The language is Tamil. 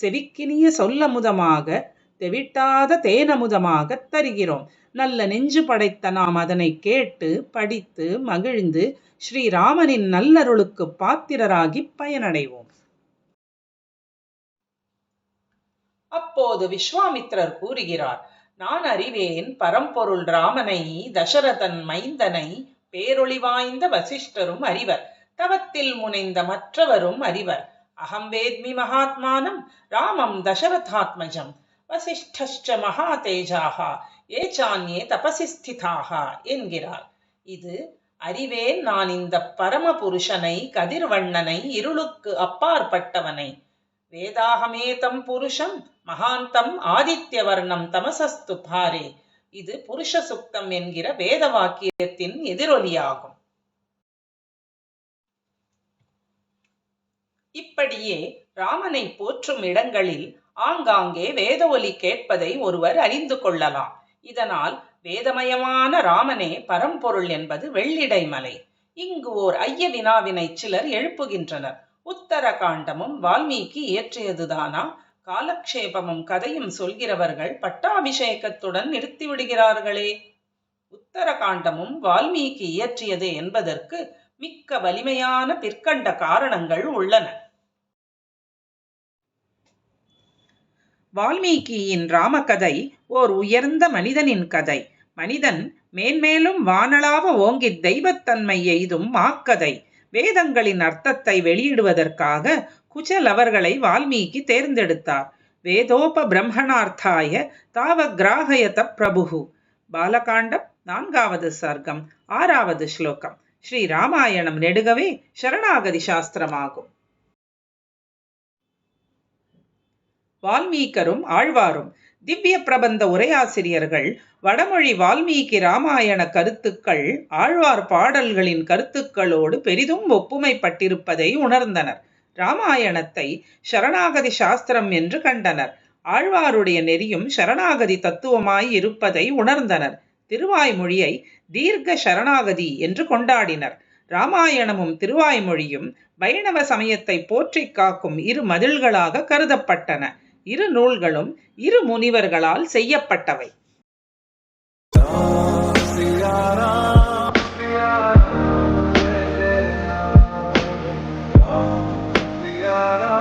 செவிக்கினிய சொல்லமுதமாக தெவிட்டாத தேனமுதமாகத் தருகிறோம். நல்ல நெஞ்சு படைத்த நாம் அதனை கேட்டு படித்து மகிழ்ந்து ஸ்ரீராமனின் நல்லருளுக்கு பாத்திரராகி பயனடைவோம். அப்போது விஸ்வாமித்திரர் கூறுகிறார் நான் அறிவேன் பரம்பொருள் ராமனை தசரதன் மைந்தனை பேரொளி வாய்ந்த வசிஷ்டரும் அறிவர். தவத்தில் முனைந்த மற்றவரும் அறிவர். அகம் வேத்மி மகாத்மானம் ராமம் தசரதாத்மஜம் வசிஷ்டஷ்ட மகாதேஜாக ஏச்சான்யே தபசிஸ்திதாக என்கிறார் இது அறிவேன் நான் இந்த பரம புருஷனை கதிர்வண்ணனை இருளுக்கு அப்பாற்பட்டவனை வேதாகமேதம் புருஷம் மகாந்தம் ஆதித்யவர்ணம் தமசஸ்து பாரே இது புருஷ சுக்தம் என்கிற வேத வாக்கியத்தின் எதிரொலியாகும்। இப்படியே ராமனை போற்றும் இடங்களில் ஆங்காங்கே வேத ஒலி கேட்பதை ஒருவர் அறிந்து கொள்ளலாம். இதனால் வேதமயமான ராமனே பரம்பொருள் என்பது வெள்ளிடைமலை. இங்கு ஓர் ஐய வினாவினை சிலர் எழுப்புகின்றனர். உத்தர காண்டமும் வால்மீகி இயற்றியதுதானா? காலக்ஷேபமும் கதையும் சொல்கிறவர்கள் பட்டாபிஷேகத்துடன் நிறுத்திவிடுகிறார்களே. உத்தர காண்டமும் வால்மீகி இயற்றியது என்பதற்கு மிக்க வலிமையான பிற்கண்ட காரணங்கள் உள்ளன. வால்மீகியின் ராமகதை ஓர் உயர்ந்த மனிதனின் கதை. மனிதன் மேன்மேலும் வானளாவ ஓங்கி தெய்வத்தன்மை எய்தும் மாக்கதை. வேதங்களின் அர்த்தத்தை வெளியிடுவதற்காக குச்சல் அவர்களை வால்மீகி தேர்ந்தெடுத்தார். வேதோப பிரம்மணார்த்தாய தாவ கிராகயத பிரபுகு பாலகாண்டம் நான்காவது சர்க்கம் ஆறாவது ஸ்லோகம். ஸ்ரீ ராமாயணம் நெடுகவே சரணாகதி சாஸ்திரமாகும் வால்மீகரும் ஆழ்வாரும் திவ்ய பிரபந்த உரையாசிரியர்கள் வடமொழி வால்மீகி ராமாயண கருத்துக்கள் ஆழ்வார் பாடல்களின் கருத்துக்களோடு பெரிதும் ஒப்புமைப்பட்டிருப்பதை உணர்ந்தனர். ராமாயணத்தை சரணாகதி சாஸ்திரம் என்று கண்டனர். ஆழ்வாருடைய நெறியும் சரணாகதி தத்துவமாய் இருப்பதை உணர்ந்தனர். திருவாய்மொழியை தீர்க்க சரணாகதி என்று கொண்டாடினர் ராமாயணமும் திருவாய்மொழியும் வைணவ சமயத்தை போற்றி காக்கும் இரு மதில்களாக கருதப்பட்டன இரு நூல்களும் இரு முனிவர்களால் செய்யப்பட்டவை Yeah.